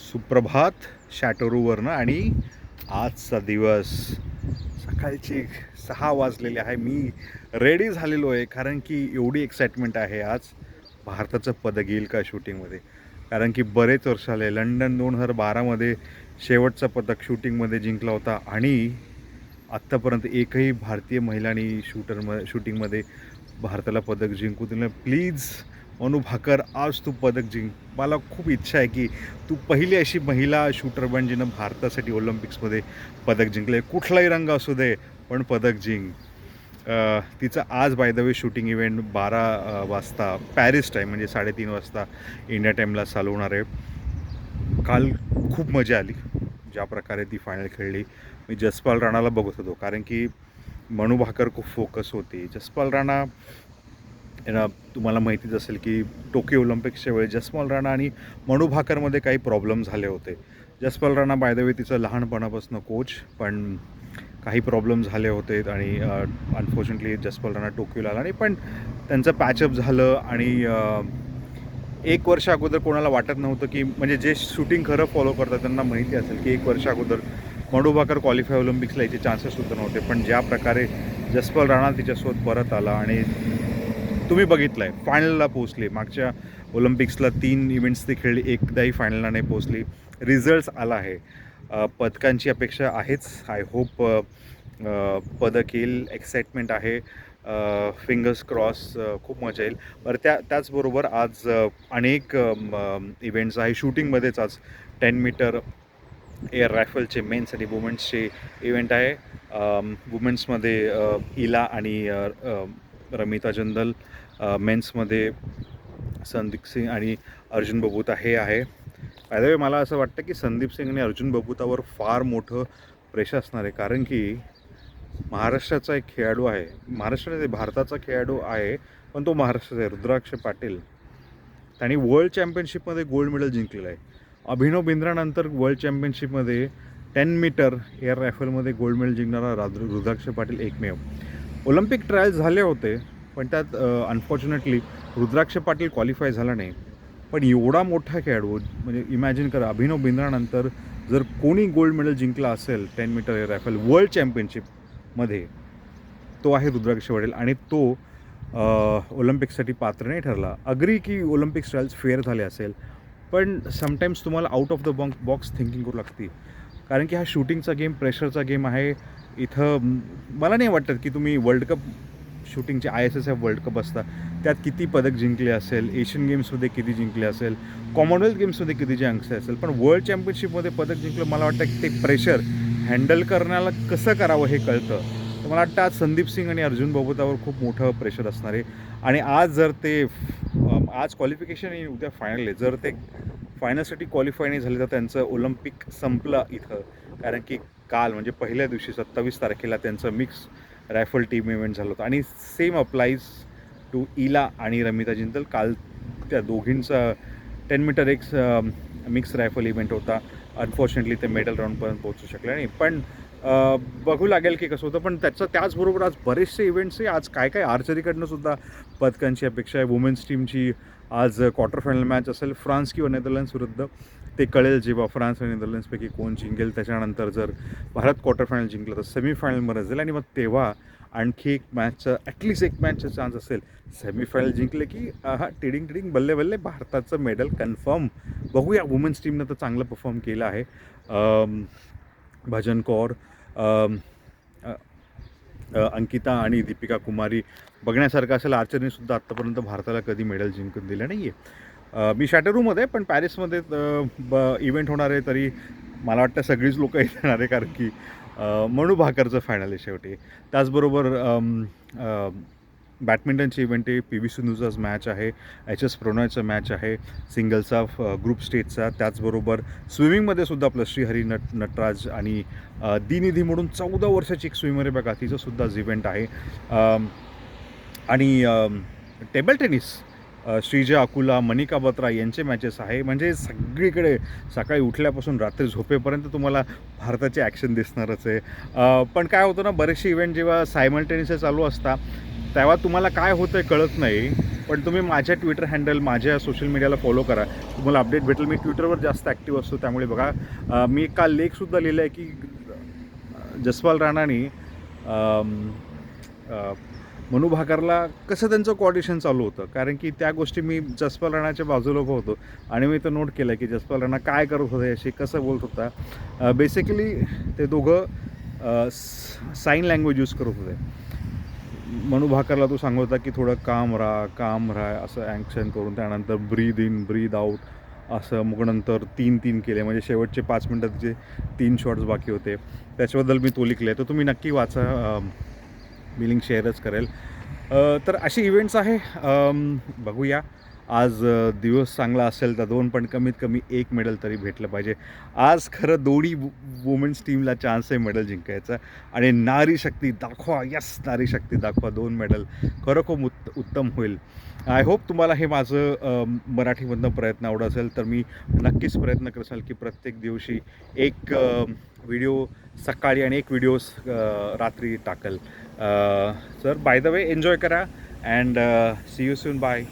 सुप्रभात शॅटोरूवरनं आणि आजचा दिवस. सकाळचे सहा वाजलेले आहे. मी रेडी झालेलो आहे कारण की एवढी एक्साइटमेंट आहे आज भारताचं पदक येईल का शूटिंगमध्ये कारण की बरेच वर्ष आले लंडन दोन हजार बारामध्ये शेवटचं पदक शूटिंगमध्ये जिंकला होता आणि आत्तापर्यंत एकही भारतीय महिलांनी शूटरम शूटिंगमध्ये भारताला पदक जिंकू दिलं. प्लीज मनू भाकर आज तू पदक जिंक. मला खूप इच्छा आहे की तू पहिली अशी महिला शूटर बन जिनं भारतासाठी ऑलिम्पिक्समध्ये पदक जिंकले कुठलाही रंग असू दे पण पदक जिंक. तिचं आज by the way shooting event बारा वाजता पॅरिस टाईम म्हणजे साडेतीन वाजता इंडिया टाईमला चालू होणार आहे. काल खूप मजा आली. ज्या प्रकारे ती फायनल खेळली. मी जसपाल राणाला बघत होतो कारण की मनू भाकर खूप फोकस होती. जसपाल राणा यांना तुम्हाला माहितीच असेल की टोकियो ऑलिम्पिक्सच्या वेळी जसपाल राणा आणि मनू भाकरमध्ये काही प्रॉब्लेम झाले होते. Jaspal Rana by the way तिचं लहानपणापासून कोच पण काही प्रॉब्लेम झाले होते आणि अनफॉर्च्युनेटली जसपाल राणा टोकियोला आला नाही. पण त्यांचं पॅचअप झालं आणि एक वर्ष अगोदर कोणाला वाटत नव्हतं की म्हणजे जे शूटिंग खरं फॉलो करतात त्यांना माहिती असेल की एक वर्ष अगोदर मनू भाकर क्वालिफाय ऑलिम्पिक्सला याचे चान्सेससुद्धा नव्हते. पण ज्या प्रकारे जसपाल राणा तिच्यासोबत परत आला आणि तुम्ही बघितलं आहे फायनलला पोचली मागच्या ऑलिम्पिक्सला तीन इव्हेंट्स ती खेळली एकदाही फायनलला नाही पोचली रिझल्ट्स आला आहे. पदकांची अपेक्षा आहेच. आय होप पदक येईल. एक्साइटमेंट आहे. फिंगर्स क्रॉस खूप मजा येईल. बरं त्या त्याचबरोबर आज अनेक इव्हेंट्स आहे. शूटिंगमध्येच आज टेन मीटर एअर रायफलचे मेन्स आणि वुमेन्सचे इव्हेंट आहे. वुमेन्समध्ये इला आणि रमिता जंदल मेन्समध्ये संदीप सिंग आणि अर्जुन बबुता हे आहे. बाय मला असं वाटतं की संदीप सिंग आणि अर्जुन बबुतावर फार मोठं प्रेशर असणार आहे. कारण की महाराष्ट्राचा एक खेळाडू आहे. महाराष्ट्रात भारताचा खेळाडू आहे पण तो महाराष्ट्राचा आहे. रुद्राक्ष पाटील. त्यांनी वर्ल्ड चॅम्पियनशिपमध्ये गोल्ड मेडल जिंकलेलं आहे. अभिनव बिंद्रानंतर वर्ल्ड चॅम्पियनशिपमध्ये टेन मीटर एअर रायफलमध्ये गोल्ड मेडल जिंकणारा राद्र रुद्राक्ष पाटील एकमेव. ऑलिम्पिक ट्रायल्स झाले होते पण त्यात अनफॉर्च्युनेटली रुद्राक्ष पाटील क्वालिफाय झाला नाही. पण एवढा मोठा खेळाडू म्हणजे इमॅजिन करा अभिनव बिंद्रानंतर जर कोणी गोल्ड मेडल जिंकला असेल ten metre air rifle world चॅम्पियनशिपमध्ये तो आहे रुद्राक्ष वडील आणि तो ऑलिम्पिक्ससाठी पात्र नाही ठरला. अग्री की ऑलिम्पिक्स ट्रायल्स फेअर झाले असेल पण समटाईम्स तुम्हाला out of the box box thinking करू लागते कारण की हा शूटिंगचा गेम प्रेशरचा गेम आहे इथं मला नाही वाटत की तुम्ही world cup शूटिंगचे I S S F world cup असता. त्यात किती पदक जिंकले असेल एशियन गेम्समध्ये किती जिंकले असेल कॉमनवेल्थ गेम्समध्ये किती जिंकले असेल पण वर्ल्ड चॅम्पियनशिपमध्ये पदक जिंकलं मला वाटतं की ते प्रेशर हँडल करण्याला कसं करावं हे कळतं. तर मला वाटतं आज संदीप सिंग आणि अर्जुन बबुतावर खूप मोठं प्रेशर असणार आहे. आणि आज जर ते आज क्वालिफिकेशन आणि उद्या फायनल आहे. जर ते फायनलसाठी क्वालिफाय नाही झाले तर त्यांचं ऑलिम्पिक संपलं इथं. कारण की काल म्हणजे पहिल्या दिवशी सत्तावीस तारखेला त्यांचं मिक्स रायफल टीम इव्हेंट झालं होतं. आणि सेम अप्लाईज टू इला आणि रमिता जिंतल. काल त्या दोघींचा टेन मीटर एक मिक्स रायफल इव्हेंट होता. अनफॉर्च्युनेटली ते मेडल राऊंडपर्यंत पोहोचू शकले नाही. पण बघू लागेल की कसं होतं. पण त्याचं त्याचबरोबर आज बरेचसे इव्हेंट्स आहे. आज काय काय आर्चरीकडनं सुद्धा पदकांची अपेक्षा आहे. वुमेन्स टीमची आज क्वार्टर फायनल मॅच असेल. फ्रान्स किंवा नेदरलँड्स विरुद्ध. ते कळेल जेव्हा फ्रान्स आणि नेदरलँड्सपैकी कोण जिंकेल. त्याच्यानंतर जर भारत क्वार्टर फायनल जिंकलं तर सेमीफायनलमध्ये जाईल आणि मग तेव्हा आणखी एक मॅचचं ॲटलिस्ट एक मॅचचा चान्स असेल. सेमीफायनल जिंकले की हा टिडिंग टिडिंग बल्ले बल्ले भारताचं मेडल कन्फर्म बघूया वुमेन्स टीमनं तर चांगलं परफॉर्म केलं आहे. भजन कौर अंकिता आणि दीपिका कुमारी बघण्यासारखं असेल. आर्चरीसुद्धा आत्तापर्यंत भारताला कधी मेडल जिंकून दिलं नाही आहे मी शॅटरूमध्ये पण पॅरिसमध्ये ब इव्हेंट होणार आहे तरी मला वाटतं सगळीच लोकं येणार आहे कारण की अ, मनू भाकरचं फायनल आहे शेवटी. त्याचबरोबर बॅडमिंटनची इव्हेंट आहे पी व्ही सिंधूचाच मॅच आहे एच एस प्रोनॉयचं मॅच आहे सिंगलचा ग्रुप स्टेजचा त्याचबरोबर स्विमिंगमध्ये सुद्धा आपलं श्रीहरी नट नटराज आणि दिनिधी म्हणून चौदा वर्षाची एक स्विमर आहे बघा तिचंसुद्धा इव्हेंट आहे. आणि टेबल टेनिस श्रीजा अकुला मनिका बत्रा यांचे मॅचेस आहे. म्हणजे सगळीकडे सकाळी उठल्यापासून रात्री झोपेपर्यंत तुम्हाला भारताचे ॲक्शन दिसणारच आहे. पण काय होतं ना बरेचसे इव्हेंट जेव्हा सायमल्टेनियस चालू असतात तेव्हा तुम्हाला काय होतं आहे कळत नाही. पण तुम्ही माझ्या ट्विटर हँडल माझ्या सोशल मीडियाला फॉलो करा. तुम्हाला अपडेट भेटेल. मी ट्विटरवर जास्त ॲक्टिव्ह असतो त्यामुळे बघा. मी काल लेखसुद्धा लिहिलं आहे की जसपाल राणाने मनू भाकरला कसं त्यांचं कॉर्डिशन चालू होतं? कारण की त्या गोष्टी मी जसपाल राणाच्या बाजूला उभं होतो आणि मी तर नोट केलं की जसपाल राणा काय करत होते अशी कसं बोलत होता. बेसिकली ते दोघं साईन लँग्वेज यूज करत होते. मनू भाकरला तो सांगत होता की थोडं काम राहा काम राहा असं ॲक्शन करून त्यानंतर ब्रीद इन ब्रीद आऊट असं मग नंतर तीन तीन केले. म्हणजे शेवटचे पाच मिनटात जे तीन शॉट्स बाकी होते त्याच्याबद्दल मी तो लिखले तर तुम्ही नक्की वाचा मी लिंक शेअरच करेल. तर असे इव्हेंट्स आहे. बघूया. आज दिवस चांगला असेल तर दोन पण कमीत कमी एक मेडल तरी भेटलं पाहिजे. आज खरं दोन्ही वुमेन्स टीमला चान्स आहे मेडल जिंकायचा. आणि नारी शक्ती दाखवा यस नारी शक्ती दाखवा दोन मेडल. खरं खूप उत्त उत्तम होईल. आय होप तुम्हाला हे माझं मराठीमधनं प्रयत्न आवडत असेल तर मी नक्कीच प्रयत्न करसाल की प्रत्येक दिवशी एक व्हिडिओ सकाळी आणि एक व्हिडिओ रात्री टाकल. Sir by the way enjoy करा. And see you soon bye